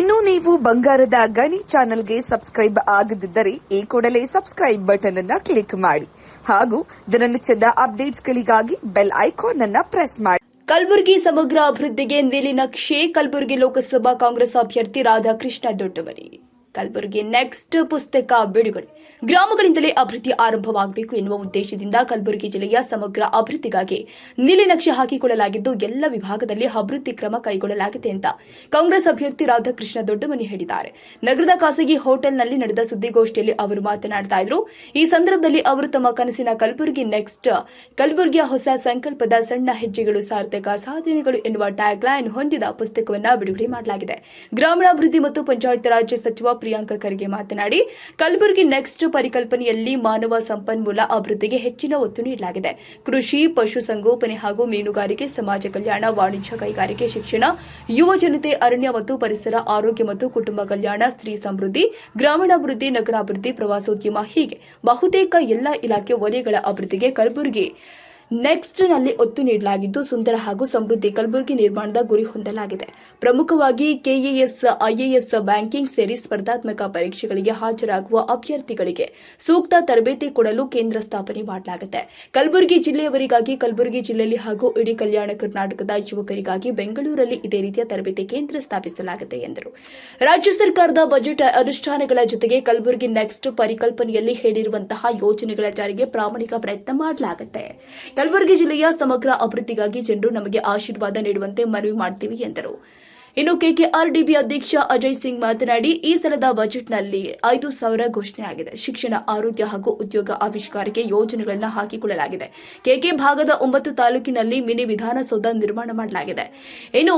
ಇನ್ನು ನೀವು ಬಂಗಾರದ ಗಣಿ ಚಾನೆಲ್ಗೆ ಸಬ್ಸ್ಕ್ರೈಬ್ ಆಗದಿದ್ದರೆ ಈ ಕೂಡಲೇ ಸಬ್ಸ್ಕ್ರೈಬ್ ಬಟನ್ ಅನ್ನ ಕ್ಲಿಕ್ ಮಾಡಿ ಹಾಗೂ ದಿನನಿತ್ಯದ ಅಪ್ಡೇಟ್ಸ್ಗಳಿಗಾಗಿ ಬೆಲ್ ಐಕಾನ್ ಅನ್ನ ಪ್ರೆಸ್ ಮಾಡಿ. ಕಲಬುರಗಿ ಸಮಗ್ರ ಅಭಿವೃದ್ಧಿಗೆ ನೀಲಿನಕ್ಷೆ ಕಲಬುರಗಿ ಲೋಕಸಭಾ ಕಾಂಗ್ರೆಸ್ ಅಭ್ಯರ್ಥಿ ರಾಧಾಕೃಷ್ಣ ದೊಡ್ಡಮನಿ. ಕಲಬುರಗಿ ನೆಕ್ಸ್ಟ್ ಪುಸ್ತಕ ಬಿಡುಗಡೆ. ಗ್ರಾಮಗಳಿಂದಲೇ ಅಭಿವೃದ್ಧಿ ಆರಂಭವಾಗಬೇಕು ಎನ್ನುವ ಉದ್ದೇಶದಿಂದ ಕಲಬುರಗಿ ಜಿಲ್ಲೆಯ ಸಮಗ್ರ ಅಭಿವೃದ್ಧಿಗಾಗಿ ನೀಲಿನಕ್ಷೆ ಹಾಕಿಕೊಳ್ಳಲಾಗಿದ್ದು ಎಲ್ಲ ವಿಭಾಗದಲ್ಲಿ ಅಭಿವೃದ್ಧಿ ಕ್ರಮ ಕೈಗೊಳ್ಳಲಾಗಿದೆ ಅಂತ ಕಾಂಗ್ರೆಸ್ ಅಭ್ಯರ್ಥಿ ರಾಧಾಕೃಷ್ಣ ದೊಡ್ಡಮನಿ ಹೇಳಿದ್ದಾರೆ. ನಗರದ ಖಾಸಗಿ ಹೋಟೆಲ್ನಲ್ಲಿ ನಡೆದ ಸುದ್ದಿಗೋಷ್ಠಿಯಲ್ಲಿ ಅವರು ಮಾತನಾಡ್ತಾ ಇದ್ರು. ಈ ಸಂದರ್ಭದಲ್ಲಿ ಅವರು ತಮ್ಮ ಕನಸಿನ ಕಲಬುರಗಿ ನೆಕ್ಸ್ಟ್, ಕಲಬುರಗಿಯ ಹೊಸ ಸಂಕಲ್ಪದ ಸಣ್ಣ ಹೆಜ್ಜೆಗಳು, ಸಾರ್ಥಕ ಸಾಧನೆಗಳು ಎನ್ನುವ ಟ್ಯಾಗ್ಲೈನ್ ಹೊಂದಿದ ಪುಸ್ತಕವನ್ನು ಬಿಡುಗಡೆ ಮಾಡಲಾಗಿದೆ. ಗ್ರಾಮೀಣಾಭಿವೃದ್ಧಿ ಮತ್ತು ಪಂಚಾಯತ್ ರಾಜ್ಯ ಸಚಿವ ಪ್ರಿಯಾಂಕ ಖರ್ಗೆ ಮಾತನಾಡಿ, ಕಲಬುರಗಿ ನೆಕ್ಸ್ಟ್ ಪರಿಕಲ್ಪನೆಯಲ್ಲಿ ಮಾನವ ಸಂಪನ್ಮೂಲ ಅಭಿವೃದ್ಧಿಗೆ ಹೆಚ್ಚಿನ ಒತ್ತು ನೀಡಲಾಗಿದೆ. ಕೃಷಿ ಪಶುಸಂಗೋಪನೆ ಹಾಗೂ ಮೀನುಗಾರಿಕೆ, ಸಮಾಜ ಕಲ್ಯಾಣ, ವಾಣಿಜ್ಯ ಕೈಗಾರಿಕೆ, ಶಿಕ್ಷಣ, ಯುವ ಜನತೆ, ಅರಣ್ಯ ಮತ್ತು ಪರಿಸರ, ಆರೋಗ್ಯ ಮತ್ತು ಕುಟುಂಬ ಕಲ್ಯಾಣ, ಸ್ತ್ರೀ ಸಮೃದ್ಧಿ, ಗ್ರಾಮೀಣಾಭಿವೃದ್ಧಿ, ನಗರಾಭಿವೃದ್ಧಿ, ಪ್ರವಾಸೋದ್ಯಮ ಹೀಗೆ ಬಹುತೇಕ ಎಲ್ಲ ಇಲಾಖೆ ವಲಯಗಳ ಅಭಿವೃದ್ಧಿಗೆ ಕಲಬುರಗಿ ನೆಕ್ಸ್ಟ್ನಲ್ಲಿ ಒತ್ತು ನೀಡಲಾಗಿದ್ದು ಸುಂದರ ಹಾಗೂ ಸಮೃದ್ಧಿ ಕಲಬುರಗಿ ನಿರ್ಮಾಣದ ಗುರಿ ಹೊಂದಲಾಗಿದೆ. ಪ್ರಮುಖವಾಗಿ ಕೆಎಎಸ್, ಐಎಎಸ್ ಬ್ಯಾಂಕಿಂಗ್ ಸೇರಿ ಸ್ಪರ್ಧಾತ್ಮಕ ಪರೀಕ್ಷೆಗಳಿಗೆ ಹಾಜರಾಗುವ ಅಭ್ಯರ್ಥಿಗಳಿಗೆ ಸೂಕ್ತ ತರಬೇತಿ ಕೊಡಲು ಕೇಂದ್ರ ಸ್ಥಾಪನೆ ಮಾಡಲಾಗಿದೆ ಕಲಬುರಗಿ ಜಿಲ್ಲೆಯವರಿಗಾಗಿ ಕಲಬುರಗಿ ಜಿಲ್ಲೆಯಲ್ಲಿ ಹಾಗೂ ಇಡೀ ಕಲ್ಯಾಣ ಕರ್ನಾಟಕದ ಯುವಕರಿಗಾಗಿ ಬೆಂಗಳೂರಲ್ಲಿ ಇದೇ ರೀತಿಯ ತರಬೇತಿ ಕೇಂದ್ರ ಸ್ಥಾಪಿಸಲಾಗಿದೆ ಎಂದರು. ರಾಜ್ಯ ಸರ್ಕಾರದ ಬಜೆಟ್ ಅನುಷ್ಠಾನಗಳ ಜೊತೆಗೆ ಕಲಬುರಗಿ ನೆಕ್ಸ್ಟ್ ಪರಿಕಲ್ಪನೆಯಲ್ಲಿ ಹೇಳಿರುವಂತಹ ಯೋಜನೆಗಳ ಜಾರಿಗೆ ಪ್ರಾಮಾಣಿಕ ಪ್ರಯತ್ನ ಮಾಡಲಾಗುತ್ತೆ. ಕಲಬುರಗಿ ಜಿಲ್ಲೆಯ ಸಮಗ್ರ ಅಭಿವೃದ್ಧಿಗಾಗಿ ಜನರು ನಮಗೆ ಆಶೀರ್ವಾದ ನೀಡುವಂತೆ ಮನವಿ ಮಾಡ್ತೀವಿ ಎಂದರು. ಇನ್ನು ಕೆಕೆಆರ್ಡಿಬಿ ಅಧ್ಯಕ್ಷ ಅಜಯ್ ಸಿಂಗ್ ಮಾತನಾಡಿ, ಈ ಸಲದ ಬಜೆಟ್ನಲ್ಲಿ ಐದು ಸಾವಿರ ಘೋಷಣೆಯಾಗಿದೆ ಶಿಕ್ಷಣ, ಆರೋಗ್ಯ ಹಾಗೂ ಉದ್ಯೋಗ ಆವಿಷ್ಕಾರಕ್ಕೆ ಯೋಜನೆಗಳನ್ನು ಹಾಕಿಕೊಳ್ಳಲಾಗಿದೆ. ಕೆಕೆ ಭಾಗದ ಒಂಬತ್ತು ತಾಲೂಕಿನಲ್ಲಿ ಮಿನಿ ವಿಧಾನಸೌಧ ನಿರ್ಮಾಣ ಮಾಡಲಾಗಿದೆ. ಇನ್ನು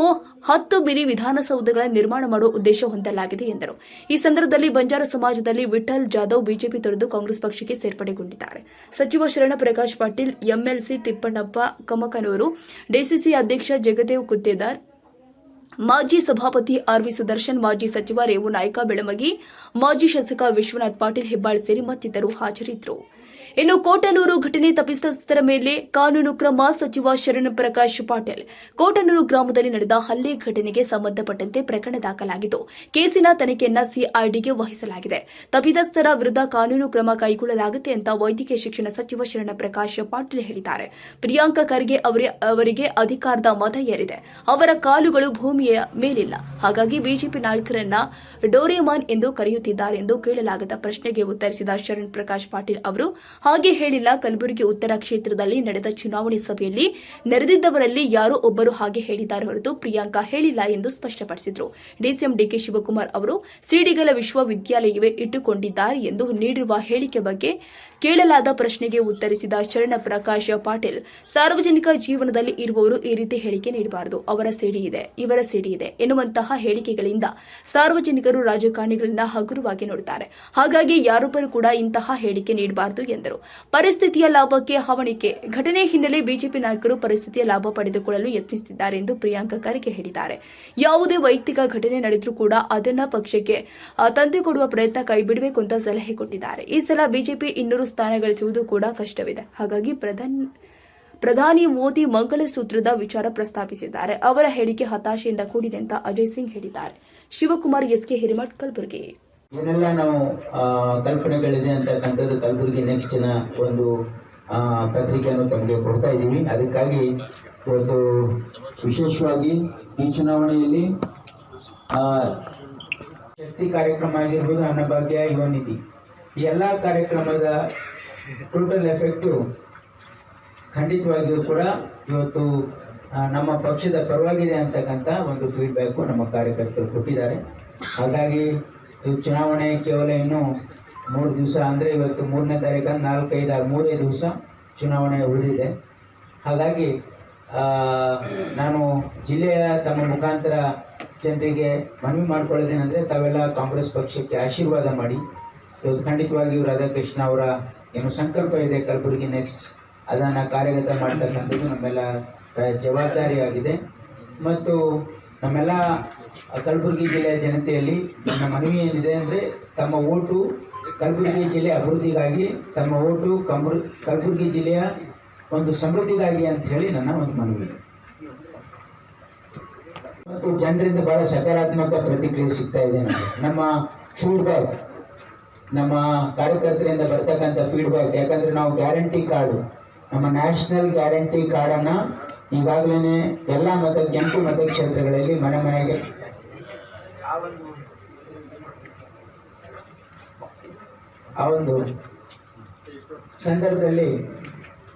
ಹತ್ತು ಮಿನಿ ವಿಧಾನಸೌಧಗಳ ನಿರ್ಮಾಣ ಮಾಡುವ ಉದ್ದೇಶ ಹೊಂದಲಾಗಿದೆ ಎಂದರು. ಈ ಸಂದರ್ಭದಲ್ಲಿ ಬಂಜಾರ ಸಮಾಜದಲ್ಲಿ ವಿಠಲ್ ಜಾಧವ್ ಬಿಜೆಪಿ ತೊರೆದು ಕಾಂಗ್ರೆಸ್ ಪಕ್ಷಕ್ಕೆ ಸೇರ್ಪಡೆಗೊಂಡಿದ್ದಾರೆ. ಸಚಿವ ಶರಣ ಪ್ರಕಾಶ್ ಪಾಟೀಲ್, ಎಂಎಲ್ಸಿ ತಿಪ್ಪಣ್ಣಪ್ಪ, ಕಮಕನೂರು, ಡಿಸಿಸಿ ಅಧ್ಯಕ್ಷ ಜಗದೇವ್ ಗುತ್ತೇದಾರ್ ಮಾಜಿ ಸಭಾಪತಿ ಆರ್ವಿ ಸುದರ್ಶನ್, ಮಾಜಿ ಸಚಿವ ರೇವು ನಾಯ್ಕ ಬೆಳಮಗಿ, ಮಾಜಿ ಶಾಸಕ ವಿಶ್ವನಾಥ್ ಪಾಟೀಲ್ ಹೆಬ್ಬಾಳ್ ಸೇರಿ ಮತ್ತಿತರರು ಹಾಜರಿದ್ದರು. ಇನ್ನು ಕೋಟನೂರು ಘಟನೆ ತಪ್ಪಿತಸ್ಥರ ಮೇಲೆ ಕಾನೂನು ಕ್ರಮ ಸಚಿವ ಶರಣ ಪ್ರಕಾಶ್ ಪಾಟೀಲ್. ಕೋಟನೂರು ಗ್ರಾಮದಲ್ಲಿ ನಡೆದ ಹಲ್ಲೆ ಘಟನೆಗೆ ಸಂಬಂಧಪಟ್ಟಂತೆ ಪ್ರಕರಣ ದಾಖಲಾಗಿದ್ದು, ಕೇಸಿನ ತನಿಖೆಯನ್ನ ಸಿಐಡಿಗೆ ವಹಿಸಲಾಗಿದೆ. ತಪ್ಪಿತಸ್ಥರ ವಿರುದ್ಧ ಕಾನೂನು ಕ್ರಮ ಕೈಗೊಳ್ಳಲಾಗುತ್ತೆ ಅಂತ ವೈದ್ಯಕೀಯ ಶಿಕ್ಷಣ ಸಚಿವ ಶರಣ ಪ್ರಕಾಶ್ ಪಾಟೀಲ್ ಹೇಳಿದ್ದಾರೆ. ಪ್ರಿಯಾಂಕಾ ಖರ್ಗೆ ಅವರೇ, ಅವರಿಗೆ ಅಧಿಕಾರದ ಮತ ಏರಿದೆ. ಅವರ ಕಾಲುಗಳು ಭೂಮಿಯ ಮೇಲಿಲ್ಲ. ಹಾಗಾಗಿ ಬಿಜೆಪಿ ನಾಯಕರನ್ನ ಡೋರೆಮಾನ್ ಎಂದು ಕರೆಯುತ್ತಿದ್ದಾರೆ ಎಂದು ಕೇಳಲಾಗದ ಪ್ರಶ್ನೆಗೆ ಉತ್ತರಿಸಿದ ಶರಣ್ ಪ್ರಕಾಶ್ ಪಾಟೀಲ್ ಅವರು ಹಾಗೆ ಹೇಳಿಲ್ಲ ಕಲಬುರಗಿ ಉತ್ತರ ಕ್ಷೇತ್ರದಲ್ಲಿ ನಡೆದ ಚುನಾವಣೆ ಸಭೆಯಲ್ಲಿ ನೆರೆದಿದ್ದವರಲ್ಲಿ ಯಾರೋ ಒಬ್ಬರು ಹಾಗೆ ಹೇಳಿದ್ದಾರೆ ಹೊರತು ಪ್ರಿಯಾಂಕಾ ಹೇಳಿಲ್ಲ ಎಂದು ಸ್ಪಷ್ಟಪಡಿಸಿದರು. ಡಿಸಿಎಂ ಡಿಕೆ ಶಿವಕುಮಾರ್ ಅವರು, ಸಿಡಿಗಲ ವಿಶ್ವವಿದ್ಯಾಲಯವೇ ಇಟ್ಟುಕೊಂಡಿದ್ದಾರೆ ಎಂದು ನೀಡಿರುವ ಹೇಳಿಕೆ ಬಗ್ಗೆ ಕೇಳಲಾದ ಪ್ರಶ್ನೆಗೆ ಉತ್ತರಿಸಿದ ಶರಣ ಪ್ರಕಾಶ್ ಪಾಟೀಲ್, ಸಾರ್ವಜನಿಕ ಜೀವನದಲ್ಲಿ ಇರುವವರು ಈ ರೀತಿ ಹೇಳಿಕೆ ನೀಡಬಾರದು. ಅವರ ಸಿಡಿ ಇದೆ, ಇವರ ಸಿಡಿ ಇದೆ ಎನ್ನುವಂತಹ ಹೇಳಿಕೆಗಳಿಂದ ಸಾರ್ವಜನಿಕರು ರಾಜಕಾರಣಿಗಳನ್ನ ಹಗುರವಾಗಿ ನೋಡುತ್ತಾರೆ ಹಾಗಾಗಿ ಯಾರೊಬ್ಬರು ಕೂಡ ಇಂತಹ ಹೇಳಿಕೆ ನೀಡಬಾರದು ಎಂದರು. ಪರಿಸ್ಥಿತಿಯ ಲಾಭಕ್ಕೆ ಹವಣಿಕೆ. ಘಟನೆ ಹಿನ್ನೆಲೆ ಬಿಜೆಪಿ ನಾಯಕರು ಪರಿಸ್ಥಿತಿಯ ಲಾಭ ಪಡೆದುಕೊಳ್ಳಲು ಯತ್ನಿಸುತ್ತಿದ್ದಾರೆ ಎಂದು ಪ್ರಿಯಾಂಕ ಖರ್ಗೆ ಹೇಳಿದ್ದಾರೆ. ಯಾವುದೇ ವೈಯಕ್ತಿಕ ಘಟನೆ ನಡೆದರೂ ಕೂಡ ಅದನ್ನ ಪಕ್ಷಕ್ಕೆ ತಂದೆ ಕೊಡುವ ಪ್ರಯತ್ನ ಕೈಬಿಡಬೇಕು ಅಂತ ಸಲಹೆ ಕೊಟ್ಟಿದ್ದಾರೆ. ಈ ಸಲ ಬಿಜೆಪಿ ಇನ್ನೂರು ಸ್ಥಾನ ಗಳಿಸುವುದು ಕೂಡ ಕಷ್ಟವಿದೆ. ಹಾಗಾಗಿ ಪ್ರಧಾನ, ಪ್ರಧಾನಿ ಮೋದಿ ಮಂಗಳಸೂತ್ರದ ವಿಚಾರ ಪ್ರಸ್ತಾಪಿಸಿದ್ದಾರೆ. ಅವರ ಹೇಳಿಕೆ ಹತಾಶೆಯಿಂದ ಕೂಡಿದೆ ಅಂತ ಅಜಯ್ ಸಿಂಗ್ ಹೇಳಿದ್ದಾರೆ. ಶಿವಕುಮಾರ್ ಎಸ್ಕೆ ಹಿರಿಮಠ್, ಕಲಬುರಗಿ. ಏನೆಲ್ಲ ನಾವು ಕಲ್ಪನೆಗಳಿದೆ ಅಂತಕ್ಕಂಥದ್ದು ಕಲಬುರಗಿ ನೆಕ್ಸ್ಟಿನ ಒಂದು ಪತ್ರಿಕೆಯನ್ನು ತಮಗೆ ಕೊಡ್ತಾ ಇದ್ದೀವಿ. ಅದಕ್ಕಾಗಿ ಇವತ್ತು ವಿಶೇಷವಾಗಿ ಈ ಚುನಾವಣೆಯಲ್ಲಿ ಶಕ್ತಿ ಕಾರ್ಯಕ್ರಮ ಆಗಿರ್ಬೋದು ಅನ್ನಭಾಗ್ಯ, ಯುವ ನಿಧಿ. ಈ ಎಲ್ಲ ಕಾರ್ಯಕ್ರಮದ ಟೋಟಲ್ ಎಫೆಕ್ಟು ಖಂಡಿತವಾಗಿಯೂ ಕೂಡ ಇವತ್ತು ನಮ್ಮ ಪಕ್ಷದ ಪರವಾಗಿದೆ ಅಂತಕ್ಕಂಥ ಒಂದು ಫೀಡ್ಬ್ಯಾಕು ನಮ್ಮ ಕಾರ್ಯಕರ್ತರು ಕೊಟ್ಟಿದ್ದಾರೆ. ಹಾಗಾಗಿ ಇದು ಚುನಾವಣೆ ಕೇವಲ ಇನ್ನು ಮೂರು ದಿವಸ ಅಂದರೆ ಇವತ್ತು ಮೂರನೇ ತಾರೀಕು ನಾಲ್ಕೈದು ಆರು, ಮೂರೇ ದಿವಸ ಚುನಾವಣೆ ಉಳಿದಿದೆ. ಹಾಗಾಗಿ ನಾನು ಜಿಲ್ಲೆಯ ತಮ್ಮ ಮುಖಾಂತರ ಜನರಿಗೆ ಮನವಿ ಮಾಡ್ಕೊಳ್ಳೋದೇನೆಂದರೆ ತಾವೆಲ್ಲ ಕಾಂಗ್ರೆಸ್ ಪಕ್ಷಕ್ಕೆ ಆಶೀರ್ವಾದ ಮಾಡಿ. ಇವತ್ತು ಖಂಡಿತವಾಗಿಯೂ ರಾಧಾಕೃಷ್ಣ ಅವರ ಏನು ಸಂಕಲ್ಪ ಇದೆ ಕಲಬುರಗಿ ನೆಕ್ಸ್ಟ್ ಅದನ್ನು ಕಾರ್ಯಗತ ಮಾಡ್ತಕ್ಕಂಥದ್ದು ನಮ್ಮೆಲ್ಲ ಜವಾಬ್ದಾರಿಯಾಗಿದೆ. ಮತ್ತು ನಮ್ಮೆಲ್ಲ ಕಲಬುರಗಿ ಜಿಲ್ಲೆಯ ಜನತೆಯಲ್ಲಿ ನಮ್ಮ ಮನವಿ ಏನಿದೆ ಅಂದರೆ ತಮ್ಮ ಓಟು ಕಲಬುರಗಿ ಜಿಲ್ಲೆ ಅಭಿವೃದ್ಧಿಗಾಗಿ, ತಮ್ಮ ಓಟು ಕಂಬರ್ ಕಲಬುರಗಿ ಜಿಲ್ಲೆಯ ಒಂದು ಸಮೃದ್ಧಿಗಾಗಿ ಅಂತ ಹೇಳಿ ನನ್ನ ಒಂದು ಮನವಿ. ಮತ್ತು ಜನರಿಂದ ಬಹಳ ಸಕಾರಾತ್ಮಕ ಪ್ರತಿಕ್ರಿಯೆ ಸಿಗ್ತಾ ಇದೆ ನಮ್ಮ ಫೀಡ್ಬ್ಯಾಕ್ ನಮ್ಮ ಕಾರ್ಯಕರ್ತರಿಂದ ಬರ್ತಕ್ಕಂಥ ಫೀಡ್ಬ್ಯಾಕ್ ಯಾಕಂದ್ರೆ ನಾವು ಗ್ಯಾರಂಟಿ ಕಾರ್ಡು ನಮ್ಮ ನ್ಯಾಷನಲ್ ಗ್ಯಾರಂಟಿ ಕಾರ್ಡನ್ನ ಈಗಾಗಲೇ ಎಲ್ಲ ಮತ, ಕೆಂಪು ಮತಕ್ಷೇತ್ರಗಳಲ್ಲಿ ಮನೆ ಮನೆಗೆ. ಆ ಒಂದು ಸಂದರ್ಭದಲ್ಲಿ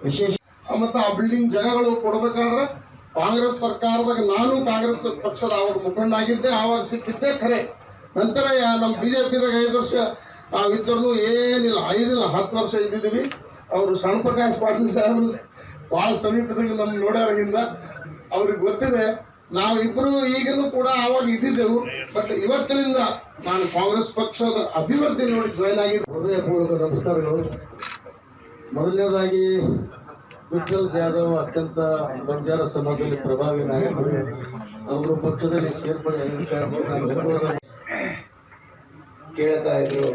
ವಿಶೇಷ ಮತ್ತು ಆ ಬಿಲ್ಡಿಂಗ್ ಜಾಗಗಳು ಕೊಡಬೇಕಾದ್ರೆ ಕಾಂಗ್ರೆಸ್ ಸರ್ಕಾರದಾಗ ನಾನು ಕಾಂಗ್ರೆಸ್ ಪಕ್ಷದ ಅವಾಗ ಮುಖಂಡ ಆಗಿದ್ದೆ, ಆವಾಗ ಸಿಕ್ಕಿದ್ದೆ ಖರೆ. ನಂತರ ನಮ್ಮ ಬಿ ಜೆ ಪಿದಾಗ ಐದು ವರ್ಷ ಇದ್ದರೂ ಏನಿಲ್ಲ, ಐದಿಲ್ಲ, ಹತ್ತು ವರ್ಷ ಇದ್ದಿದ್ದೀವಿ. ಅವರು ಸಣ್ಣ ಪ್ರಕಾಶ್ ಪಾಟೀಲ್ ಸಾಹೇಬರು ಭಾಳ ಸಮೀಪದಲ್ಲಿ ನಮ್ಮ ನೋಡೋರಿಂದ ಅವ್ರಿಗೆ ಗೊತ್ತಿದೆ ನಾವು ನಾವಿಬ್ಬರು ಈಗಲೂ ಕೂಡ ಆವಾಗ ಇದ್ದಿದ್ದೆವು ಬಟ್ ಇವತ್ತಿನಿಂದ ನಾನು ಕಾಂಗ್ರೆಸ್ ಪಕ್ಷದ ಅಭಿವೃದ್ಧಿ ನೋಡಿ ಜಾಯ್ನ್ ಆಗಿ ಹೃದಯಪೂರ್ವಕ ನಮಸ್ಕಾರಗಳು. ಮೊದಲನೇದಾಗಿ ವಿಠಲ್ ಜಾಧವ್ ಅತ್ಯಂತ ಬಂಜಾರ ಸಮಾಜದಲ್ಲಿ ಪ್ರಭಾವಿ ನಾಯಕರು. ಅವರು ಪಕ್ಷದಲ್ಲಿ ಸೇರ್ಪಡೆ ಕೇಳ್ತಾ ಇದ್ರು.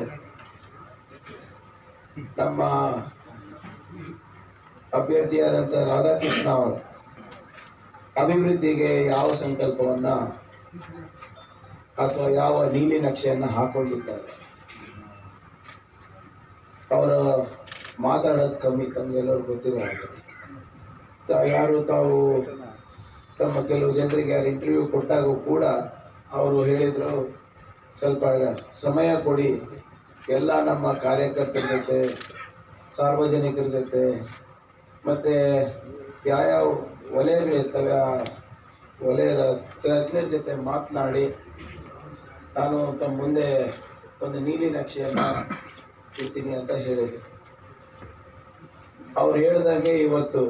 ನಮ್ಮ ಅಭ್ಯರ್ಥಿಯಾದಂಥ ರಾಧಾಕೃಷ್ಣ ಅವರು, ಅಭಿವೃದ್ಧಿಗೆ ಯಾವ ಸಂಕಲ್ಪವನ್ನ ಅಥವಾ ಯಾವ ನೀಲಿ ನಕ್ಷೆಯನ್ನು ಹಾಕೊಂಡಿದ್ದಾರೆ? ಅವರು ಮಾತಾಡೋದು ಕಮ್ಮಿ ಕಮ್ಮಿ ಎಲ್ಲರೂ ತಾ- ಯಾರು ತಾವು ತಮ್ಮ ಕೆಲವು ಜನರಿಗೆ ಯಾರು ಇಂಟರ್ವ್ಯೂ ಕೊಟ್ಟಾಗೂ ಕೂಡ ಅವರು ಹೇಳಿದರು, ಸ್ವಲ್ಪ ಸಮಯ ಕೊಡಿ, ಎಲ್ಲ ನಮ್ಮ ಕಾರ್ಯಕರ್ತರ ಜೊತೆ, ಸಾರ್ವಜನಿಕರ ಜೊತೆ ಮತ್ತು ಯಾವ್ಯಾವ ವಲಯಗಳಿರ್ತವೆ ಆ ವಲಯದ ತಜ್ಞರ ಜೊತೆ ಮಾತನಾಡಿ, ನಾನು ತಮ್ಮ ಮುಂದೆ ಒಂದು ನೀಲಿ ನಕ್ಷೆಯನ್ನು ಇರ್ತೀನಿ ಅಂತ ಹೇಳಿದೆ ಅವ್ರು ಹೇಳಿದಾಗೆ ಇವತ್ತು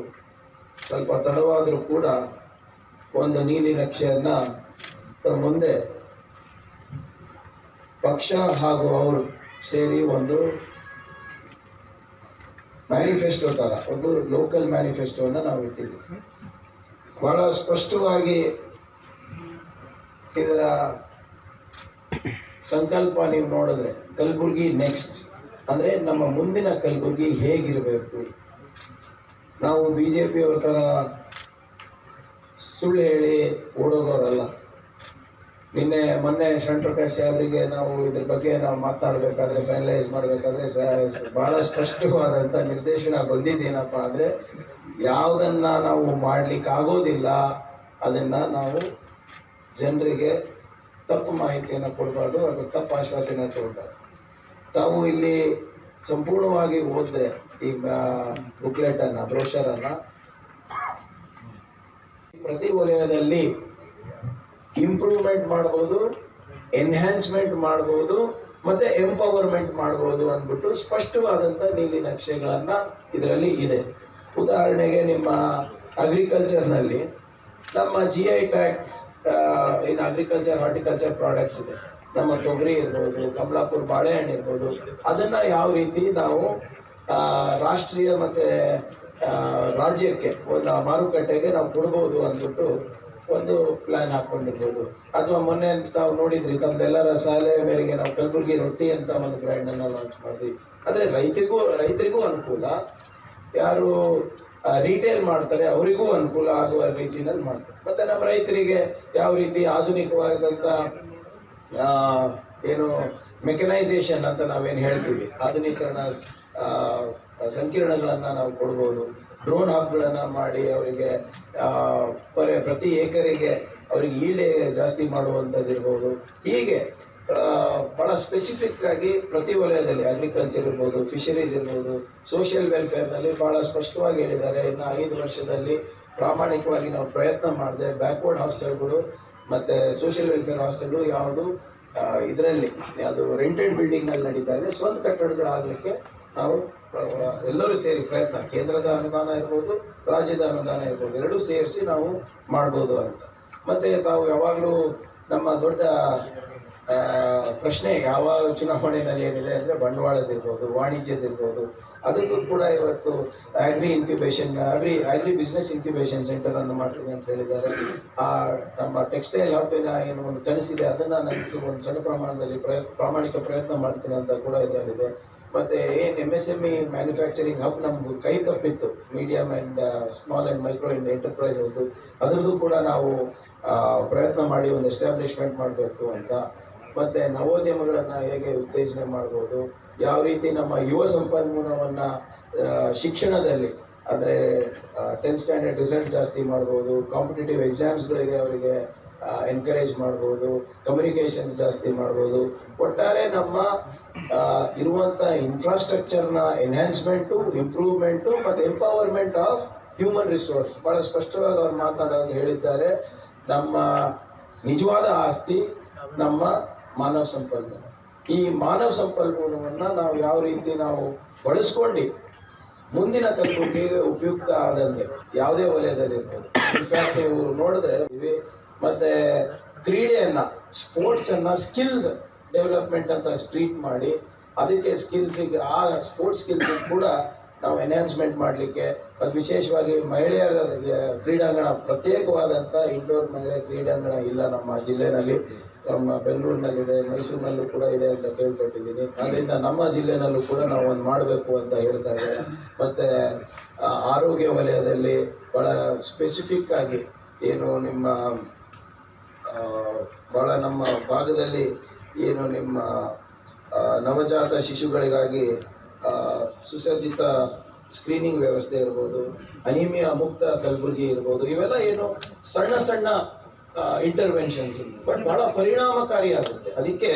ಸ್ವಲ್ಪ ತಡವಾದರೂ ಕೂಡ ಒಂದು ನೀಲಿ ನಕ್ಷೆಯನ್ನು ತಮ್ಮ ಮುಂದೆ ಪಕ್ಷ ಹಾಗೂ ಅವರು ಸೇರಿ ಒಂದು ಮ್ಯಾನಿಫೆಸ್ಟೋ ಥರ ಒಂದು ಲೋಕಲ್ ಮ್ಯಾನಿಫೆಸ್ಟೋವನ್ನು ನಾವು ಇಟ್ಟಿದ್ದೀವಿ ಬಹಳ ಸ್ಪಷ್ಟವಾಗಿ ಇದರ ಸಂಕಲ್ಪ ನೀವು ನೋಡಿದ್ರೆ, ಕಲಬುರಗಿ ನೆಕ್ಸ್ಟ್ ಅಂದರೆ ನಮ್ಮ ಮುಂದಿನ ಕಲಬುರಗಿ ಹೇಗಿರಬೇಕು? ನಾವು ಬಿ ಜೆ ಪಿಯವ್ರ ಥರ ಸುಳ್ಳು ಹೇಳಿ ಓಡೋಗೋರಲ್ಲ. ನಿನ್ನೆ ಮೊನ್ನೆ ಶಂಟ್ರಕಾಶ್ ಸಾಹೇಬರಿಗೆ ನಾವು ಇದ್ರ ಬಗ್ಗೆ ನಾವು ಮಾತಾಡಬೇಕಾದ್ರೆ ಫೈನಲೈಸ್ ಮಾಡಬೇಕಾದ್ರೆ ಬಹಳ ಸ್ಪಷ್ಟವಾದಂಥ ನಿರ್ದೇಶನ ಬಂದಿದ್ದೇನಪ್ಪ ಅಂದರೆ, ಯಾವುದನ್ನು ನಾವು ಮಾಡ್ಲಿಕ್ಕೆ ಆಗೋದಿಲ್ಲ ಅದನ್ನು ನಾವು ಜನರಿಗೆ ತಪ್ಪು ಮಾಹಿತಿಯನ್ನು ಕೊಡಬಾರ್ದು, ಅದು ತಪ್ಪು ಆಶ್ವಾಸನೆ ಕೊಡಬಾರ್ದು. ತಾವು ಇಲ್ಲಿ ಸಂಪೂರ್ಣವಾಗಿ ಓದಿದ್ರೆ ಈ ಬುಕ್ಲೆಟನ್ನು ಬ್ರೋಷರನ್ನು ಪ್ರತಿ ವಲಯದಲ್ಲಿ ಇಂಪ್ರೂವ್ಮೆಂಟ್ ಮಾಡ್ಬೋದು ಎನ್ಹ್ಯಾನ್ಸ್ಮೆಂಟ್ ಮಾಡ್ಬೋದು, ಮತ್ತೆ ಎಂಪವರ್ಮೆಂಟ್ ಮಾಡ್ಬೋದು ಅಂದ್ಬಿಟ್ಟು ಸ್ಪಷ್ಟವಾದಂಥ ನೀಲಿ ನಕ್ಷೆಗಳನ್ನು ಇದರಲ್ಲಿ ಇದೆ. ಉದಾಹರಣೆಗೆ ನಿಮ್ಮ ಅಗ್ರಿಕಲ್ಚರ್ನಲ್ಲಿ ನಮ್ಮ G I tag in agriculture horticulture products ಇದೆ. ನಮ್ಮ ತೊಗರಿ ಇರ್ಬೋದು, ಕಮಲಾಪುರ ಬಾಳೆಹಣ್ಣು ಇರ್ಬೋದು, ಅದನ್ನು ಯಾವ ರೀತಿ ನಾವು ರಾಷ್ಟ್ರೀಯ ಮತ್ತು ರಾಜ್ಯಕ್ಕೆ, ಒಂದು ಮಾರುಕಟ್ಟೆಗೆ ನಾವು ಕೊಡ್ಬೋದು ಅಂದ್ಬಿಟ್ಟು ಒಂದು ಪ್ಲಾನ್ ಹಾಕ್ಕೊಂಡಿರ್ಬೋದು ಅಥವಾ ಮೊನ್ನೆ ತಾವು ನೋಡಿದ್ರಿ, ತಮ್ದೆಲ್ಲರ ಸಲಹೆ ಮೇರೆಗೆ ನಾವು ಕಲಬುರಗಿ ರೊಟ್ಟಿ ಅಂತ ಒಂದು ಬ್ರ್ಯಾಂಡನ್ನು ಲಾಂಚ್ ಮಾಡಿದ್ವಿ. ಆದರೆ ರೈತರಿಗೂ ರೈತರಿಗೂ ಅನುಕೂಲ. ಯಾರು ರಿಟೇಲ್ ಮಾಡ್ತಾರೆ, ಅವರಿಗೂ ಅನುಕೂಲ ಆಗುವ ರೀತಿಯಲ್ಲಿ ಮಾಡ್ತಾರೆ. ಮತ್ತು ನಮ್ಮ ರೈತರಿಗೆ ಯಾವ ರೀತಿ ಆಧುನಿಕವಾದಂಥ ಏನು ಮೆಕನೈಸೇಷನ್ ಅಂತ ನಾವೇನು ಹೇಳ್ತೀವಿ? ಆಧುನೀಕರಣ ಸಂಕೀರ್ಣಗಳನ್ನು ನಾವು ಕೊಡ್ಬೋದು. ಡ್ರೋನ್ ಹಬ್ಗಳನ್ನು ಮಾಡಿ ಅವರಿಗೆ ಪ್ರತಿ ಏಕರಿಗೆ ಅವರಿಗೆ ಈಳೆ ಜಾಸ್ತಿ ಮಾಡುವಂಥದ್ದು ಇರ್ಬೋದು. ಹೀಗೆ ಭಾಳ ಸ್ಪೆಸಿಫಿಕ್ ಆಗಿ ಪ್ರತಿ ವಲಯದಲ್ಲಿ ಅಗ್ರಿಕಲ್ಚರ್ ಇರ್ಬೋದು ಫಿಶರೀಸ್ ಇರ್ಬೋದು ಸೋಷಿಯಲ್ ವೆಲ್ಫೇರ್ನಲ್ಲಿ ಭಾಳ ಸ್ಪಷ್ಟವಾಗಿ ಹೇಳಿದ್ದಾರೆ. ಇನ್ನು ಐದು ವರ್ಷದಲ್ಲಿ ಪ್ರಾಮಾಣಿಕವಾಗಿ ನಾವು ಪ್ರಯತ್ನ ಮಾಡಿದೆ ಬ್ಯಾಕ್ವರ್ಡ್ ಹಾಸ್ಟೆಲ್ಗಳು ಮತ್ತು ಸೋಷಿಯಲ್ ವೆಲ್ಫೇರ್ ಹಾಸ್ಟೆಲ್ಗಳು ಯಾವುದು ಇದರಲ್ಲಿ, ಯಾವುದು ರೆಂಟೆಡ್ ಬಿಲ್ಡಿಂಗ್ನಲ್ಲಿ ನಡೀತಾ ಇದೆ. ಸ್ವಂತ ಕಟ್ಟಡಗಳಾಗಲಿಕ್ಕೆ ನಾವು ಎಲ್ಲರೂ ಸೇರಿ ಪ್ರಯತ್ನ. ಕೇಂದ್ರದ ಅನುದಾನ ಇರ್ಬೋದು, ರಾಜ್ಯದ ಅನುದಾನ ಇರ್ಬೋದು, ಎರಡೂ ಸೇರಿಸಿ ನಾವು ಮಾಡ್ಬೋದು ಅಂತ. ಮತ್ತು ತಾವು ಯಾವಾಗಲೂ ನಮ್ಮ ದೊಡ್ಡ ಪ್ರಶ್ನೆ ಯಾವ ಚುನಾವಣೆಯಲ್ಲಿ ಏನಿದೆ ಅಂದರೆ ಬಂಡವಾಳದಿರ್ಬೋದು ವಾಣಿಜ್ಯದಿರ್ಬೋದು ಅದಕ್ಕೂ ಕೂಡ ಇವತ್ತು agri incubation agri agri business incubation centre ಅನ್ನು ಮಾಡ್ತೀನಿ ಅಂತ ಹೇಳಿದ್ದಾರೆ. ಆ, ನಮ್ಮ ಟೆಕ್ಸ್ಟೈಲ್ ಹಬ್ಬಿನ ಏನು ಒಂದು ಕನಸಿದೆ, ಅದನ್ನು ನಡೆಸಿ ಒಂದು ಸಣ್ಣ ಪ್ರಮಾಣದಲ್ಲಿ ಪ್ರಯ ಪ್ರಾಮಾಣಿಕ ಪ್ರಯತ್ನ ಮಾಡ್ತೀನಿ ಅಂತ ಕೂಡ ಇದರಲ್ಲಿದೆ. ಮತ್ತು ಏನು M S M E manufacturing hub ನಮ್ಗೆ ಕೈ ತಪ್ಪಿತ್ತು. Medium and small and micro and ಎಂಟರ್ಪ್ರೈಸಸ್ದು ಅದರದ್ದು ಕೂಡ ನಾವು ಪ್ರಯತ್ನ ಮಾಡಿ ಒಂದು ಎಸ್ಟಾಬ್ಲಿಷ್ಮೆಂಟ್ ಮಾಡಬೇಕು ಅಂತ. ಮತ್ತೆ ನವೋದ್ಯಮಗಳನ್ನು ಹೇಗೆ ಉತ್ತೇಜನೆ ಮಾಡ್ಬೋದು. ಯಾವ ರೀತಿ ನಮ್ಮ ಯುವ ಸಂಪನ್ಮೂಲವನ್ನು ಶಿಕ್ಷಣದಲ್ಲಿ, ಅಂದರೆ ಟೆಂತ್ ಸ್ಟ್ಯಾಂಡರ್ಡ್ ರಿಸಲ್ಟ್ ಜಾಸ್ತಿ ಮಾಡ್ಬೋದು. ಕಾಂಪಿಟೇಟಿವ್ ಎಕ್ಸಾಮ್ಸ್ಗಳಿಗೆ ಅವರಿಗೆ ಎನ್ಕರೇಜ್ ಮಾಡ್ಬೋದು ಕಮ್ಯುನಿಕೇಷನ್ಸ್ ಜಾಸ್ತಿ ಮಾಡ್ಬೋದು. ಒಟ್ಟಾರೆ ನಮ್ಮ ಇರುವಂಥ ಇನ್ಫ್ರಾಸ್ಟ್ರಕ್ಚರ್ನ ಎನ್ಹ್ಯಾನ್ಸ್ಮೆಂಟು ಇಂಪ್ರೂವ್ಮೆಂಟು ಮತ್ತು ಎಂಪವರ್ಮೆಂಟ್ ಆಫ್ ಹ್ಯೂಮನ್ ರಿಸೋರ್ಸ್ ಭಾಳ ಸ್ಪಷ್ಟವಾಗಿ ಅವ್ರು ಮಾತಾಡೋದು ಹೇಳಿದ್ದಾರೆ. ನಮ್ಮ ನಿಜವಾದ ಆಸ್ತಿ, ನಮ್ಮ ಮಾನವ ಸಂಪನ್ಮೂಲ. ಈ ಮಾನವ ಸಂಪನ್ಮೂಲವನ್ನು ನಾವು ಯಾವ ರೀತಿ ನಾವು ಬಳಸ್ಕೊಂಡು ಮುಂದಿನ ತಲುಪಿಗೆ ಉಪಯುಕ್ತ ಆದಂತೆ ಯಾವುದೇ ವಲಯದಲ್ಲಿ ಇರ್ಬೋದು ಇನ್ಫ್ಯಾಕ್ಟ್ ನೀವು ನೋಡಿದ್ರೆ ಮತ್ತೆ ಕ್ರೀಡೆಯನ್ನು, ಸ್ಪೋರ್ಟ್ಸನ್ನು ಸ್ಕಿಲ್ಸ್ ಡೆವಲಪ್ಮೆಂಟ್ ಅಂತ ಟ್ರೀಟ್ ಮಾಡಿ, ಅದಕ್ಕೆ ಸ್ಕಿಲ್ಸಿಗೆ ಆ ಸ್ಪೋರ್ಟ್ಸ್ ಸ್ಕಿಲ್ಸ್ ಕೂಡ ನಾವು ಎನ್ಹಾನ್ಸ್ಮೆಂಟ್ ಮಾಡಲಿಕ್ಕೆ, ಅದು ವಿಶೇಷವಾಗಿ ಮಹಿಳೆಯರ ಕ್ರೀಡಾಂಗಣ ಪ್ರತ್ಯೇಕವಾದಂಥ ಇಂಡೋರ್ ಮಹಿಳೆ ಕ್ರೀಡಾಂಗಣ ಇಲ್ಲ ನಮ್ಮ ಜಿಲ್ಲೆಯಲ್ಲಿ ನಮ್ಮ ಬೆಂಗಳೂರಿನಲ್ಲಿದೆ, ಮೈಸೂರಿನಲ್ಲೂ ಕೂಡ ಇದೆ ಅಂತ ಕೇಳ್ಪಟ್ಟಿದ್ದೀನಿ ಅದರಿಂದ ನಮ್ಮ ಜಿಲ್ಲೆನಲ್ಲೂ ಕೂಡ ನಾವು ಒಂದು ಮಾಡಬೇಕು ಅಂತ ಹೇಳ್ತಾ ಇದ್ದಾರೆ. ಮತ್ತು ಆರೋಗ್ಯ ವಲಯದಲ್ಲಿ ಭಾಳ ಸ್ಪೆಸಿಫಿಕ್ ಆಗಿ ಏನು ನಿಮ್ಮ ಭಾಳ ನಮ್ಮ ಭಾಗದಲ್ಲಿ ಏನು ನಿಮ್ಮ ನವಜಾತ ಶಿಶುಗಳಿಗಾಗಿ ಸುಸಜ್ಜಿತ ಸ್ಕ್ರೀನಿಂಗ್ ವ್ಯವಸ್ಥೆ ಇರ್ಬೋದು, ಅನಿಮಿಯಾ ಮುಕ್ತ ಕಲಬುರಗಿ ಇರ್ಬೋದು, ಇವೆಲ್ಲ ಏನು ಸಣ್ಣ ಸಣ್ಣ ಇಂಟರ್ವೆನ್ಷನ್ಸ್ ಬಟ್ ಬಹಳ ಪರಿಣಾಮಕಾರಿಯಾಗುತ್ತೆ. ಅದಕ್ಕೆ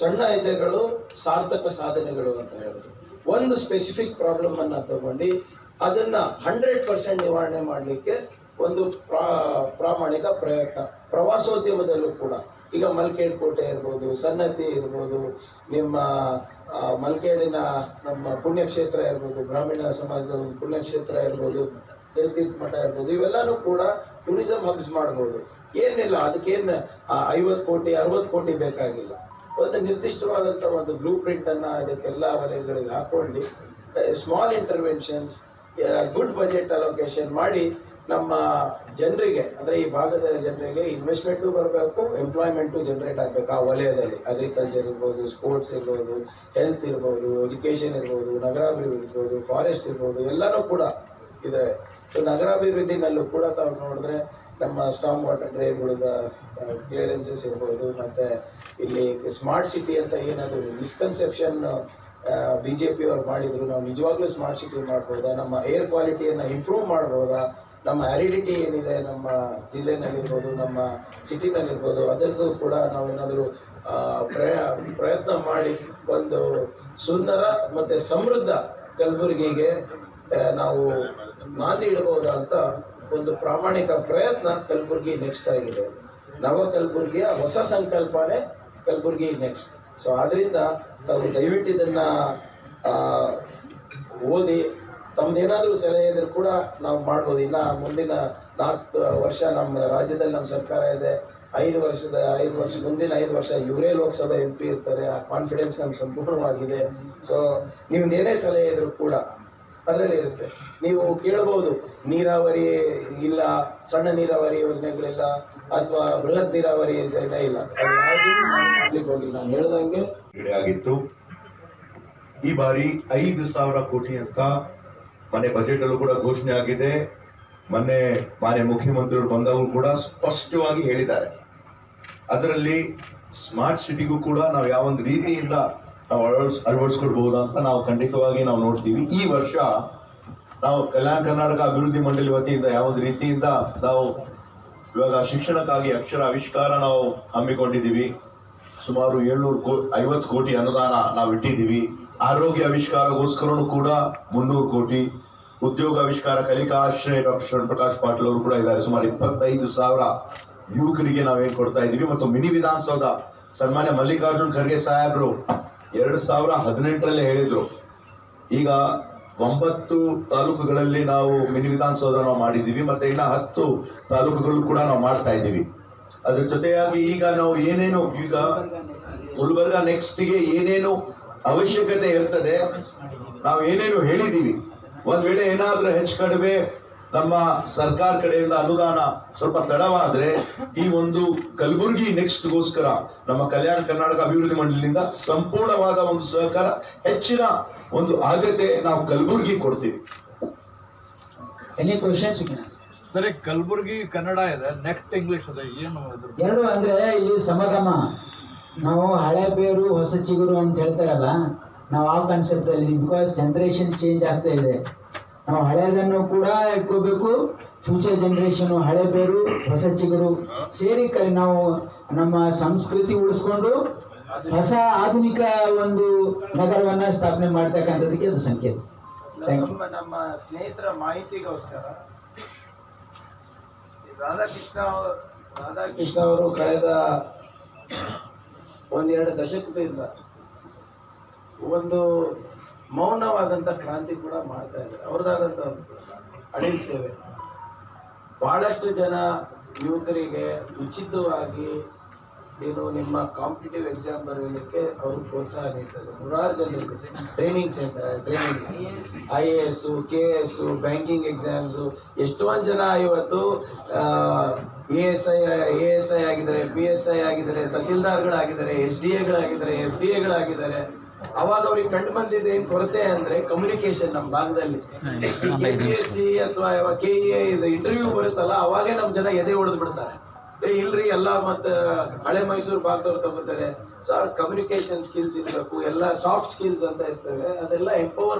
ಸಣ್ಣ ಹೆಜ್ಜೆಗಳು ಸಾರ್ಥಕ ಸಾಧನೆಗಳು ಅಂತ ಹೇಳೋದು ಒಂದು ಸ್ಪೆಸಿಫಿಕ್ ಪ್ರಾಬ್ಲಮ್ ಅನ್ನ ತಗೊಂಡು ಅದನ್ನ ಹಂಡ್ರೆಡ್ ಪರ್ಸೆಂಟ್ ನಿವಾರಣೆ ಮಾಡಲಿಕ್ಕೆ ಒಂದು ಪ್ರಾ, ಪ್ರಾಮಾಣಿಕ ಪ್ರಯತ್ನ. ಪ್ರವಾಸೋದ್ಯಮದಲ್ಲೂ ಕೂಡ. ಈಗ ಮಲ್ಕೇಡ್ ಕೋಟೆ ಇರ್ಬೋದು ಸನ್ನತಿ ಇರ್ಬೋದು, ನಿಮ್ಮ ಮಲ್ಕೇಡಿನ ನಮ್ಮ ಪುಣ್ಯಕ್ಷೇತ್ರ ಇರ್ಬೋದು, ಗ್ರಾಮೀಣ ಸಮಾಜದ ಒಂದು ಪುಣ್ಯಕ್ಷೇತ್ರ ಇರ್ಬೋದು ತಿರುತೀರ್ಥ ಮಠ ಇರ್ಬೋದು, ಇವೆಲ್ಲನೂ ಕೂಡ ಟೂರಿಸಂ ಹಬ್ಸ್ ಮಾಡ್ಬೋದು. ಏನಿಲ್ಲ, ಅದಕ್ಕೇನು ಐವತ್ತು ಕೋಟಿ, ಅರವತ್ತು ಕೋಟಿ ಬೇಕಾಗಿಲ್ಲ. ಒಂದು ನಿರ್ದಿಷ್ಟವಾದಂಥ ಒಂದು ಬ್ಲೂ ಪ್ರಿಂಟನ್ನು ಅದಕ್ಕೆಲ್ಲ ವಲಯಗಳಿಗೆ ಹಾಕೊಂಡು small interventions good budget allocation ಮಾಡಿ ನಮ್ಮ ಜನರಿಗೆ, ಅಂದರೆ ಈ ಭಾಗದ ಜನರಿಗೆ ಇನ್ವೆಸ್ಟ್ಮೆಂಟು ಬರಬೇಕು ಎಂಪ್ಲಾಯ್ಮೆಂಟು ಜನರೇಟ್ ಆಗಬೇಕು ಆ ವಲಯದಲ್ಲಿ. ಅಗ್ರಿಕಲ್ಚರ್ ಇರ್ಬೋದು ಸ್ಪೋರ್ಟ್ಸ್ ಇರ್ಬೋದು ಹೆಲ್ತ್ ಇರ್ಬೋದು ಎಜುಕೇಷನ್ ಇರ್ಬೋದು, ನಗರಾಭಿವೃದ್ಧಿ ಇರ್ಬೋದು ಫಾರೆಸ್ಟ್ ಇರ್ಬೋದು, ಎಲ್ಲನೂ ಕೂಡ ಇದೆ. ಸೊ ನಗರಾಭಿವೃದ್ಧಿನಲ್ಲೂ ಕೂಡ ತಾವು ನೋಡಿದ್ರೆ ನಮ್ಮ ಸ್ಟಾಂಗ್ ವಾಟರ್ ಡ್ರೈನ್ಗಳಿಂದ ಕ್ಲಿಯರೆನ್ಸಸ್ ಇರ್ಬೋದು, ಮತ್ತು ಇಲ್ಲಿ ಸ್ಮಾರ್ಟ್ ಸಿಟಿ ಅಂತ ಏನಾದರೂ ಮಿಸ್ಕನ್ಸೆಪ್ಷನ್ ಬಿ ಜೆ ಮಾಡಿದ್ರು, ನಾವು ನಿಜವಾಗ್ಲೂ ಸ್ಮಾರ್ಟ್ ಸಿಟಿ ಮಾಡ್ಬೋದಾ? ನಮ್ಮ ಏರ್ ಕ್ವಾಲಿಟಿಯನ್ನು ಇಂಪ್ರೂವ್ ಮಾಡ್ಬೋದಾ? ನಮ್ಮ ಹ್ಯಾರಿಡಿಟಿ ಏನಿದೆ, ನಮ್ಮ ಜಿಲ್ಲೆನಲ್ಲಿರ್ಬೋದು, ನಮ್ಮ ಸಿಟಿನಲ್ಲಿರ್ಬೋದು ಅದರದ್ದು ಕೂಡ ನಾವೇನಾದರೂ ಪ್ರಯ, ಪ್ರಯತ್ನ ಮಾಡಿ ಒಂದು ಸುಂದರ ಮತ್ತು ಸಮೃದ್ಧ ಕಲಬುರಗಿಗೆ ನಾವು ನಾಂದಿ ಇಡಬಹುದಾ ಒಂದು ಪ್ರಾಮಾಣಿಕ ಪ್ರಯತ್ನ ಕಲಬುರಗಿ ನೆಕ್ಸ್ಟ್ ಆಗಿದೆ. ನವ ಕಲಬುರಗಿಯ ಹೊಸ ಸಂಕಲ್ಪನೆ ಕಲಬುರಗಿ ನೆಕ್ಸ್ಟ್ ಸೊ ಆದ್ದರಿಂದ ತಾವು ದಯವಿಟ್ಟು ಇದನ್ನು ಓದಿ ತಮ್ದೇನಾದ್ರೂ ಸಲಹೆ ಇದ್ರೆ ಕೂಡ ನಾವು ಮಾಡ್ಬೋದು. ಇನ್ನು ಮುಂದಿನ ನಾಲ್ಕು ವರ್ಷ ನಮ್ಮ ರಾಜ್ಯದಲ್ಲಿ ನಮ್ಮ ಸರ್ಕಾರ ಇದೆ. ಐದು ವರ್ಷದ, ಐದು ವರ್ಷ, ಮುಂದಿನ ಐದು ವರ್ಷ ಇವರೇ ಲೋಕಸಭೆ ಎಂ ಪಿ ಇರ್ತಾರೆ. ಆ ಕಾನ್ಫಿಡೆನ್ಸ್ ನಮ್ಗೆ ಸಂಪೂರ್ಣವಾಗಿದೆ. ಸೊ ಏನೇ ಸಲಹೆ ಇದ್ರು ಕೂಡ ಅದರಲ್ಲಿ ಇರುತ್ತೆ. ನೀವು ಕೇಳಬಹುದು ನೀರಾವರಿ ಇಲ್ಲ, ಸಣ್ಣ ನೀರಾವರಿ ಯೋಜನೆಗಳಿಲ್ಲ, ಅಥವಾ ಬೃಹತ್ ನೀರಾವರಿ ಯೋಜನೆ ಇಲ್ಲ. ಹೋಗಿಲ್ಲ ನಾನು ಹೇಳ್ದಂಗೆ ಈ ಬಾರಿ ಐದು ಸಾವಿರ ಕೋಟಿ ಅಂತ ಮನೆ ಬಜೆಟ್ ಅಲ್ಲೂ ಕೂಡ ಘೋಷಣೆ ಆಗಿದೆ. ಮೊನ್ನೆ ಮಾನ್ಯ ಮುಖ್ಯಮಂತ್ರಿಗಳು ಬಂದವರು ಕೂಡ ಸ್ಪಷ್ಟವಾಗಿ ಹೇಳಿದ್ದಾರೆ. ಅದರಲ್ಲಿ ಸ್ಮಾರ್ಟ್ ಸಿಟಿಗೂ ಕೂಡ ನಾವು ಯಾವೊಂದು ರೀತಿಯಿಂದ ನಾವು ಅಳವಡಿಸ್, ಅಳವಡಿಸ್ಕೊಳ್ಬಹುದು ಅಂತ ನಾವು ಖಂಡಿತವಾಗಿ ನಾವು ನೋಡ್ತೀವಿ. ಈ ವರ್ಷ ನಾವು ಕಲ್ಯಾಣ ಕರ್ನಾಟಕ ಅಭಿವೃದ್ಧಿ ಮಂಡಳಿ ವತಿಯಿಂದ ಯಾವೊಂದು ರೀತಿಯಿಂದ ನಾವು ಇವಾಗ ಶಿಕ್ಷಣಕ್ಕಾಗಿ ಅಕ್ಷರ ಆವಿಷ್ಕಾರ ನಾವು ಹಮ್ಮಿಕೊಂಡಿದ್ದೀವಿ. ಸುಮಾರು ಏಳ್ನೂರು ಕೋ, ಐವತ್ತು ಕೋಟಿ ಅನುದಾನ ನಾವು ಇಟ್ಟಿದ್ದೀವಿ. ಆರೋಗ್ಯ ಆವಿಷ್ಕಾರಗೋಸ್ಕರನು ಕೂಡ ಮುನ್ನೂರು ಕೋಟಿ ಉದ್ಯೋಗ ಆವಿಷ್ಕಾರ ಕಲಿಕಾಶ್ರಯ ಡಾಕ್ಟರ್ ಶಿವಪ್ರಕಾಶ್ ಪಾಟೀಲ್ ಅವರು ಕೂಡ ಇದ್ದಾರೆ. ಸುಮಾರು ಇಪ್ಪತ್ತೈದು ಸಾವಿರ ಯುವಕರಿಗೆ ನಾವೇನ್ ಕೊಡ್ತಾ ಇದ್ದೀವಿ. ಮತ್ತು ಮಿನಿ ವಿಧಾನಸೌಧ ಸನ್ಮಾನ್ಯ ಮಲ್ಲಿಕಾರ್ಜುನ್ ಖರ್ಗೆ ಸಾಹೇಬ್ರು ಎರಡು ಸಾವಿರ ಹದಿನೆಂಟರಲ್ಲೇ ಹೇಳಿದರು. ಈಗ ಒಂಬತ್ತು ತಾಲೂಕುಗಳಲ್ಲಿ ನಾವು ಮಿನಿ ವಿಧಾನಸೌಧ ನಾವು ಮಾಡಿದ್ದೀವಿ. ಮತ್ತೆ ಇನ್ನ ಹತ್ತು ತಾಲೂಕುಗಳು ಕೂಡ ನಾವು ಮಾಡ್ತಾ ಇದ್ದೀವಿ. ಅದ್ರ ಜೊತೆಯಾಗಿ ಈಗ ನಾವು ಏನೇನು ಈಗ ಗುಲ್ಬರ್ಗ ನೆಕ್ಸ್ಟ್ಗೆ ಏನೇನು ಅವಶ್ಯಕತೆ ಇರ್ತದೆ. ನಾವು ಏನೇನು ಹೇಳಿದ್ದೀವಿ ಒಂದ್ ವೇಳೆ ಏನಾದ್ರೂ ಹೆಚ್ಚು ಕಡಿಮೆ ನಮ್ಮ ಸರ್ಕಾರ ಕಡೆಯಿಂದ ಅನುದಾನ ಸ್ವಲ್ಪ ತಡವಾದ್ರೆ ಈ ಒಂದು ಕಲಬುರಗಿ ನೆಕ್ಸ್ಟ್ಗೋಸ್ಕರ ನಮ್ಮ ಕಲ್ಯಾಣ ಕರ್ನಾಟಕ ಅಭಿವೃದ್ಧಿ ಮಂಡಳಿಯಿಂದ ಸಂಪೂರ್ಣವಾದ ಒಂದು ಸಹಕಾರ ಹೆಚ್ಚಿನ ಒಂದು ಆದ್ಯತೆ ನಾವು ಕಲಬುರಗಿ ಕೊಡ್ತೀವಿ. ಸರಿ ಕಲಬುರಗಿ ಕನ್ನಡ ಇದೆ ನೆಕ್ಸ್ಟ್ ಇಂಗ್ಲಿಷ್ ಇದೆ ಏನು ಎರಡು ಅಂದ್ರೆ ಇಲ್ಲಿ ಸಮಗಮ. ನಾವು ಹಳೆ ಬೇರು ಹೊಸ ಚಿಗುರು ಅಂತ ಹೇಳ್ತಾರಲ್ಲ, ನಾವು ಆ ಕಾನ್ಸೆಪ್ಟ್ ಅಲ್ಲಿ ಬಿಕಾಸ್ ಜನರೇಷನ್ ಚೇಂಜ್ ಆಗ್ತಾ ಇದೆ. ನಾವು ಹಳೆಯದನ್ನು ಕೂಡ ಇಟ್ಕೋಬೇಕು ಫ್ಯೂಚರ್ ಜನರೇಷನ್ ಹಳೆ ಬೇರು, ಹೊಸ ಚಿಗುರು ಸೇರಿ ಕ- ನಾವು ನಮ್ಮ ಸಂಸ್ಕೃತಿ ಉಳಿಸ್ಕೊಂಡು ಹೊಸ ಆಧುನಿಕ ಒಂದು ನಗರವನ್ನ ಸ್ಥಾಪನೆ ಮಾಡ್ತಕ್ಕಂಥದ್ದಕ್ಕೆ ಅದು ಸಂಕೇತ. ನಮ್ಮ ಸ್ನೇಹಿತರ ಮಾಹಿತಿಗೋಸ್ಕರ ರಾಧಾಕೃಷ್ಣ ರಾಧಾಕೃಷ್ಣ ಅವರು ಕಳೆದ ಒಂದೆರಡು ದಶಕದಿಂದ ಒಂದು ಮೌನವಾದಂಥ ಕ್ರಾಂತಿ ಕೂಡ ಮಾಡ್ತಾ ಇದ್ದಾರೆ. ಅವ್ರದ್ದಾದಂಥ ಅಣಿಲ್ ಸೇವೆ. ಭಾಳಷ್ಟು ಜನ ಯುವಕರಿಗೆ ಉಚಿತವಾಗಿ ಏನು ನಿಮ್ಮ ಕಾಂಪಿಟೇಟಿವ್ ಎಕ್ಸಾಮ್ ಬರೆಯಲಿಕ್ಕೆ ಅವರು ಪ್ರೋತ್ಸಾಹ ನೀಡ್ತಾರೆ. ನೂರಾರು ಜನರಿಗೆ training centre training I A S K S banking exams ಎಷ್ಟೊಂದು ಜನ ಇವತ್ತು A S I A S I ಆಗಿದ್ದಾರೆ ಪಿ ಎಸ್ ಐ ಆಗಿದ್ದಾರೆ ತಹಸೀಲ್ದಾರ್ಗಳಾಗಿದ್ದಾರೆ ಎಸ್ ಡಿ ಎಗಳಾಗಿದ್ದಾರೆ ಎಫ್ ಡಿ ಎಗಳಾಗಿದ್ದಾರೆ ಅವಾಗ ಅವ್ರಿಗೆ ಕಂಡು ಬಂದಿದ್ದ ಏನು ಕೊರತೆ ಅಂದ್ರೆ ಕಮ್ಯುನಿಕೇಶನ್ ನಮ್ಮ ಭಾಗದಲ್ಲಿ. ಕೆ ಪಿ ಎಸ್ ಸಿ ಅಥವಾ ಕೆ ಇ ಇದು ಇಂಟರ್ವ್ಯೂ ಬರುತ್ತಲ್ಲ ಅವಾಗೇ ನಮ್ಮ ಜನ ಎದೆ ಹೊಡೆದು ಬಿಡ್ತಾರೆ. ಏ, ಇಲ್ರಿ, ಎಲ್ಲ ಮತ್ತೆ ಹಳೆ ಮೈಸೂರು ಭಾಗದವ್ರು ತಗೋತಾರೆ. ಸೊ ಕಮ್ಯುನಿಕೇಶನ್ ಸ್ಕಿಲ್ಸ್ ಇರಬೇಕು, ಎಲ್ಲ ಸಾಫ್ಟ್ ಸ್ಕಿಲ್ಸ್ ಅಂತ ಇರ್ತವೆ, ಅದೆಲ್ಲ ಎಂಪವರ್